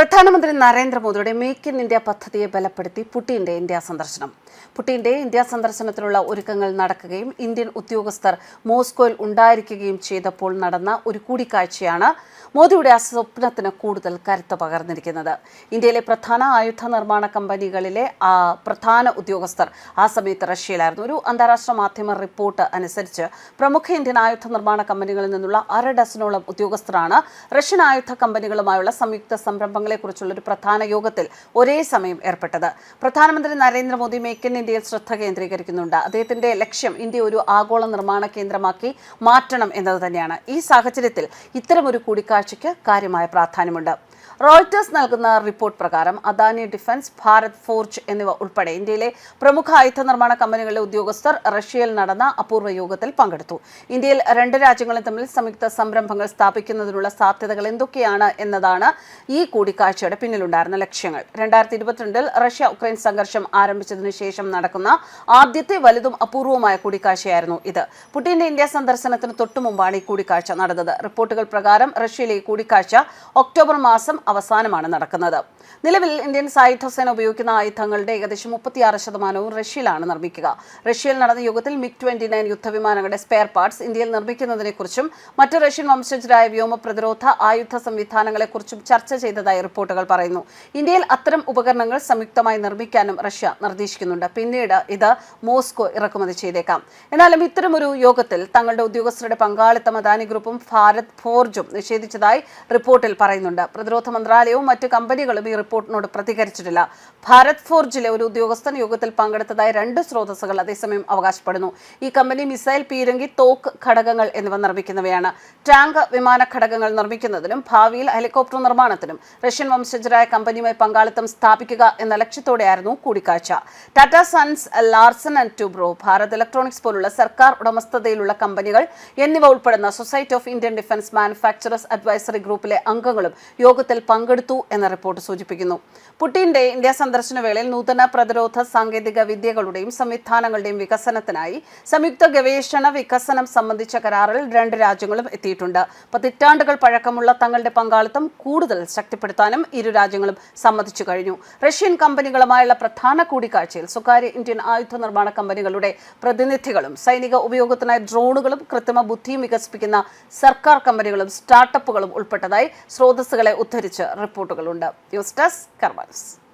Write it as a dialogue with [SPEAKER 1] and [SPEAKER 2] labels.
[SPEAKER 1] പ്രധാനമന്ത്രി നരേന്ദ്രമോദിയുടെ make in India പദ്ധതിയെ ബലപ്പെടുത്തി പുടിന്റെ ഇന്ത്യ സന്ദർശനം. പുടിന്റെ ഇന്ത്യ സന്ദർശനത്തിനുള്ള ഒരുക്കങ്ങൾ നടക്കുകയും ഇന്ത്യൻ ഉദ്യോഗസ്ഥർ മോസ്കോയിൽ ഉണ്ടായിരിക്കുകയും ചെയ്തപ്പോൾ നടന്ന ഒരു കൂടിക്കാഴ്ചയാണ് മോദിയുടെ ആ സ്വപ്നത്തിന് കൂടുതൽ കരുത്ത് പകർന്നിരിക്കുന്നത്. ഇന്ത്യയിലെ പ്രധാന ആയുധ നിർമ്മാണ കമ്പനികളിലെ ആ പ്രധാന ഉദ്യോഗസ്ഥർ ആ സമയത്ത് റഷ്യയിലായിരുന്നു. ഒരു അന്താരാഷ്ട്ര മാധ്യമ റിപ്പോർട്ട് അനുസരിച്ച് പ്രമുഖ ഇന്ത്യൻ ആയുധ നിർമ്മാണ കമ്പനികളിൽ നിന്നുള്ള അര ഡസനോളം ഉദ്യോഗസ്ഥരാണ് റഷ്യൻ ആയുധ കമ്പനികളുമായുള്ള സംയുക്ത സംരംഭങ്ങളെക്കുറിച്ചുള്ള ഒരു പ്രധാന യോഗത്തിൽ ഒരേ സമയം ഏർപ്പെട്ടത്. പ്രധാനമന്ത്രി നരേന്ദ്രമോദി മേക്ക് ഇൻ ഇന്ത്യയിൽ ശ്രദ്ധ കേന്ദ്രീകരിക്കുന്നുണ്ട്. അദ്ദേഹത്തിന്റെ ലക്ഷ്യം ഇന്ത്യ ഒരു ആഗോള നിർമ്മാണ കേന്ദ്രമാക്കി മാറ്റണം എന്നത് തന്നെയാണ്. ഈ സാഹചര്യത്തിൽ ഇത്തരമൊരു കൂടിക്കാഴ്ചയ്ക്ക് കാര്യമായ പ്രാധാന്യമുണ്ട്. റോയിറ്റേഴ്സ് നൽകുന്ന റിപ്പോർട്ട് പ്രകാരം അദാനി ഡിഫൻസ് ഭാരത് ഫോർജ് എന്നിവ ഉൾപ്പെടെ ഇന്ത്യയിലെ പ്രമുഖ ആയുധ നിർമ്മാണ കമ്പനികളിലെ ഉദ്യോഗസ്ഥർ റഷ്യയിൽ നടന്ന അപൂർവ യോഗത്തിൽ പങ്കെടുത്തു. ഇന്ത്യയിൽ രണ്ട് രാജ്യങ്ങളും തമ്മിൽ സംയുക്ത സംരംഭങ്ങൾ സ്ഥാപിക്കുന്നതിനുള്ള സാധ്യതകൾ എന്തൊക്കെയാണ് എന്നതാണ് ഈ കൂടിക്കാഴ്ചയുടെ പിന്നിലുണ്ടായിരുന്ന ലക്ഷ്യങ്ങൾ. രണ്ടായിരത്തി ഇരുപത്തിരണ്ടിൽ റഷ്യ ഉക്രൈൻ സംഘർഷം ആരംഭിച്ചതിന് ശേഷം നടക്കുന്ന ആദ്യത്തെ വലുതും അപൂർവമായ കൂടിക്കാഴ്ചയായിരുന്നു ഇത്. പുടിന്റെ ഇന്ത്യ സന്ദർശനത്തിന് തൊട്ടുമുമ്പാണ് ഈ കൂടിക്കാഴ്ച നടന്നത്. റിപ്പോർട്ടുകൾ പ്രകാരം റഷ്യയിലെ ഈ കൂടിക്കാഴ്ച ഒക്ടോബർ മാസം അവസാനമാണ് നടക്കുന്നത്. നിലവിൽ ഇന്ത്യൻ സായുധ സേന ഉപയോഗിക്കുന്ന ആയുധങ്ങളുടെ ഏകദേശം മുപ്പത്തിയാറ് ശതമാനവും റഷ്യയിലാണ് നിർമ്മിക്കുക. റഷ്യയിൽ നടന്ന യുഗത്തിൽ മിഗ് ട്വന്റി നയൻ യുദ്ധവിമാനങ്ങളുടെ സ്പെയർ പാർട്സ് ഇന്ത്യയിൽ നിർമ്മിക്കുന്നതിനെക്കുറിച്ചും മറ്റ് റഷ്യൻ വംശജരായ വ്യോമ പ്രതിരോധ ആയുധ സംവിധാനങ്ങളെക്കുറിച്ചും ചർച്ച ചെയ്തതായി റിപ്പോർട്ടുകൾ പറയുന്നു. ഇന്ത്യയിൽ അത്തരം ഉപകരണങ്ങൾ സംയുക്തമായി നിർമ്മിക്കാനും റഷ്യ നിർദ്ദേശിക്കുന്നുണ്ട്. പിന്നീട് ഇത് മോസ്കോ ഇറക്കുമതി ചെയ്തേക്കാം. എന്നാലും ഇത്തരമൊരു യോഗത്തിൽ തങ്ങളുടെ ഉദ്യോഗസ്ഥരുടെ പങ്കാളിത്തം അദാനി ഗ്രൂപ്പും ഭാരത് ഫോർജും നിഷേധിച്ചതായി റിപ്പോർട്ടിൽ പറയുന്നുണ്ട്. പ്രതിരോധ മന്ത്രാലയവും മറ്റ് കമ്പനികളും ഈ റിപ്പോർട്ടിനോട് പ്രതികരിച്ചിട്ടില്ല. ഭാരത് ഫോർജിലെ ഒരു ഉദ്യോഗസ്ഥൻ യോഗത്തിൽ പങ്കെടുത്തതായി രണ്ട് സ്രോതസ്സുകൾ അതേസമയം അവകാശപ്പെടുന്നു. ഈ കമ്പനി മിസൈൽ പീരങ്കി തോക്ക് ഘടകങ്ങൾ എന്നിവ നിർമ്മിക്കുന്നവയാണ്. ടാങ്ക് വിമാന ഘടകങ്ങൾ നിർമ്മിക്കുന്നതിനും ഭാവിയിൽ ഹെലികോപ്റ്റർ നിർമ്മാണത്തിനും റഷ്യൻ വംശജരായ കമ്പനിയുമായി പങ്കാളിത്തം സ്ഥാപിക്കുക എന്ന ലക്ഷ്യത്തോടെയായിരുന്നു കൂടിക്കാഴ്ച. Tata Sons Larsen and Toubro Bharat electronics പോലുള്ള സർക്കാർ ഉടമസ്ഥതയിലുള്ള കമ്പനികൾ എന്നിവ ഉൾപ്പെടുന്ന society of Indian defence manufacturers advisory ഗ്രൂപ്പിലെ അംഗങ്ങളും യോഗത്തിൽ പങ്കെടുത്തു എന്ന റിപ്പോർട്ട് സൂചിപ്പിക്കുന്നു. പുടിന്റെ ഇന്ത്യ സന്ദർശന വേളയിൽ നൂതന പ്രതിരോധ സാങ്കേതിക വിദ്യകളുടെയും സംവിധാനങ്ങളുടെയും വികസനത്തിനായി സംയുക്ത ഗവേഷണ വികസനം സംബന്ധിച്ച കരാറിൽ രണ്ട് രാജ്യങ്ങളും എത്തിയിട്ടുണ്ട്. പതിറ്റാണ്ടുകൾ പഴക്കമുള്ള തങ്ങളുടെ പങ്കാളിത്തം കൂടുതൽ ശക്തിപ്പെടുത്താനും ഇരു രാജ്യങ്ങളും സമ്മതിച്ചു കഴിഞ്ഞു. റഷ്യൻ കമ്പനികളുമായുള്ള പ്രധാന കൂടിക്കാഴ്ചയിൽ സ്വകാര്യ ഇന്ത്യൻ ആയുധ നിർമ്മാണ കമ്പനികളുടെ പ്രതിനിധികളും സൈനിക ഉപയോഗത്തിനായി ഡ്രോണുകളും കൃത്രിമ ബുദ്ധിയും വികസിപ്പിക്കുന്ന സർക്കാർ കമ്പനികളും സ്റ്റാർട്ടപ്പുകളും ഉൾപ്പെട്ടതായി സ്രോതസ്സുകളെ ഉദ്ധരിച്ച്. റിപ്പോർട്ടുകളുണ്ട്. News desk കർമാനസ്.